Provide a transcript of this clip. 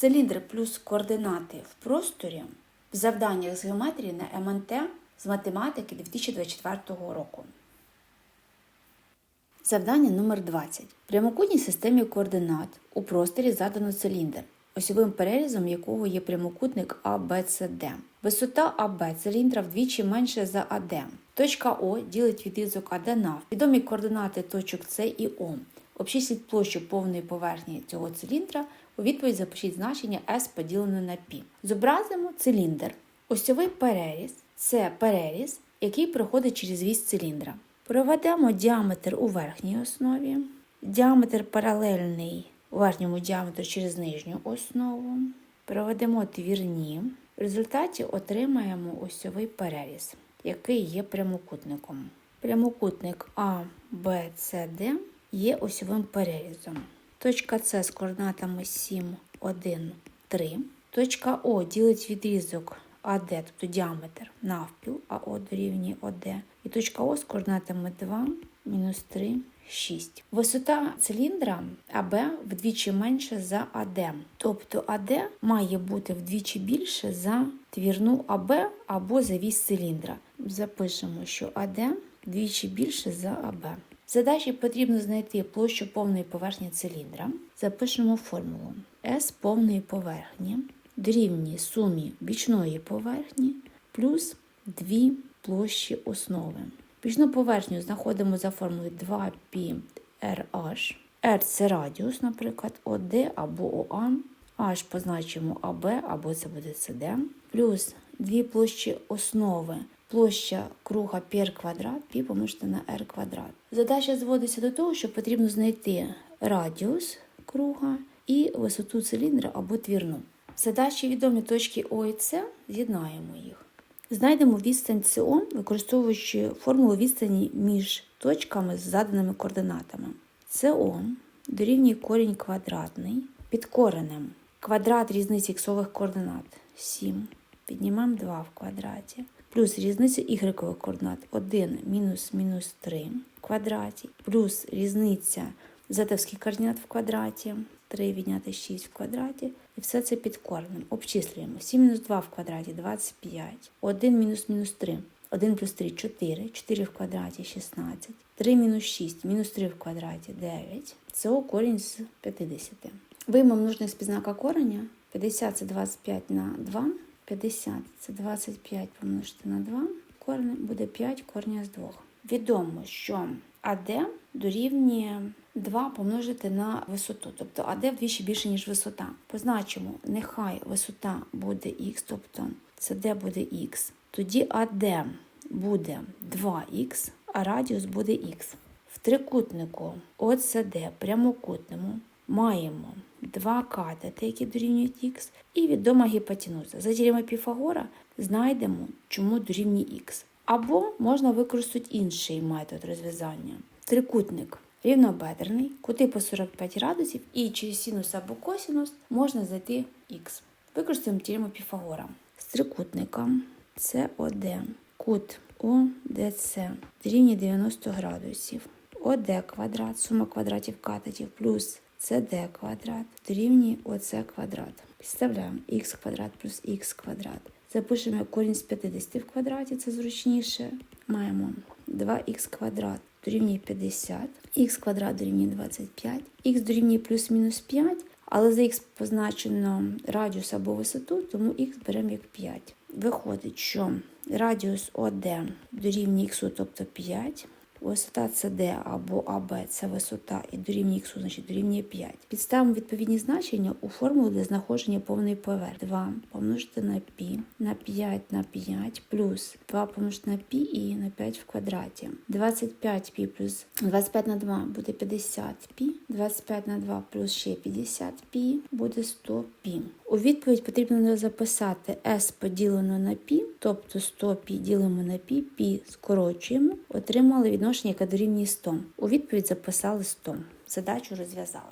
Циліндр плюс координати в просторі в завданнях з геометрії на МНТ з математики 2024 року. Завдання номер 20. В прямокутній системі координат у просторі задано циліндр, осьовим перерізом якого є прямокутник ABCD. Висота АБ циліндра вдвічі менше за АД. Точка О ділить відрізок АД навпіл. Відомі координати точок С і О. Обчисліть площу повної поверхні цього циліндра. У відповідь запишіть значення S поділене на π. Зобразимо циліндр. Осьовий переріз це переріз, який проходить через вісь циліндра. Проведемо діаметр у верхній основі, діаметр паралельний верхньому діаметру через нижню основу. Проведемо твірні. В результаті отримаємо осьовий переріз, який є прямокутником. Прямокутник А, Б, С, Д є осьовим перерізом. Точка С з координатами 7, 1, 3. Точка О ділить відрізок АД, тобто діаметр навпіл, АО дорівнює ОД. І точка О з координатами 2, мінус 3, 6. Висота циліндра АБ вдвічі менше за АД. Тобто АД має бути вдвічі більше за твірну АБ або за вісь циліндра. Запишемо, що АД вдвічі більше за АБ. Задачі потрібно знайти площу повної поверхні циліндра. Запишемо формулу S повної поверхні дорівнює сумі бічної поверхні плюс дві площі основи. Бічну поверхню знаходимо за формулою 2πRH. R це радіус, наприклад, ОД або ОА. H позначимо АБ або це буде СД. Плюс дві площі основи. Площа круга πr квадрат, π помножити на r квадрат. Задача зводиться до того, що потрібно знайти радіус круга і висоту циліндра або твірну. Задачі відомі точки О і С, з'єднаємо їх. Знайдемо відстань СО, використовуючи формулу відстані між точками з заданими координатами. СО дорівнює корінь квадратний під коренем. Квадрат різниці іксових координат 7. Піднімаємо 2 в квадраті. Плюс різниця ігрекових координат 1 мінус мінус 3 в квадраті. Плюс різниця зетовських координат в квадраті. 3 відняти 6 в квадраті. І все це під коренем. Обчислюємо. 7 мінус 2 в квадраті 25. 1 мінус мінус 3. 1 плюс 3 4. 4 в квадраті 16. 3 мінус 6. Мінус 3 в квадраті 9. Це корінь з 50. Виймемо з підзнака кореня. 50 це 25 на 2. 50 це 25 помножити на 2. Корень буде 5 корня з 2. Відомо, що АД дорівнює 2 помножити на висоту. Тобто АД вдвічі більше, ніж висота. Позначимо, нехай висота буде х, тобто СД буде х. Тоді АД буде 2х, а радіус буде х. В трикутнику ОЦД прямокутному маємо два катети, які дорівнюють х, і відома гіпотенуза. За теоремою Піфагора знайдемо, чому дорівнює х. Або можна використати інший метод розв'язання. Трикутник рівнобедрений, кути по 45 градусів, і через синус або косинус можна знайти х. Використаємо теорему Піфагора. З трикутника СОД, кут ОДЦ дорівнює 90 градусів. ОД квадрат, сума квадратів катетів плюс CD квадрат дорівнює ОЦ квадрат. Підставляємо х квадрат плюс х квадрат. Запишемо корінь з 50 в квадраті, це зручніше. Маємо 2х квадрат дорівнює 50, х квадрат дорівнює 25, х дорівнює плюс-мінус 5, але за х позначено радіус або висоту, тому х беремо як 5. Виходить, що радіус ОД дорівнює х, тобто 5. Висота CD або АБ це висота і дорівнює х, значить дорівнює 5. Підставимо відповідні значення у формулу для знаходження повної поверхні. 2 помножити на π на 5 на 5 плюс 2 помножити на π і на 5 в квадраті. 25π плюс 25 на 2 буде 50π, 25 на 2 плюс ще 50π буде 100π. У відповідь потрібно записати s поділено на π, тобто 100π ділимо на π, π скорочуємо, отримали відношення, яке дорівнює 100. У відповідь записали 100. Задачу розв'язали.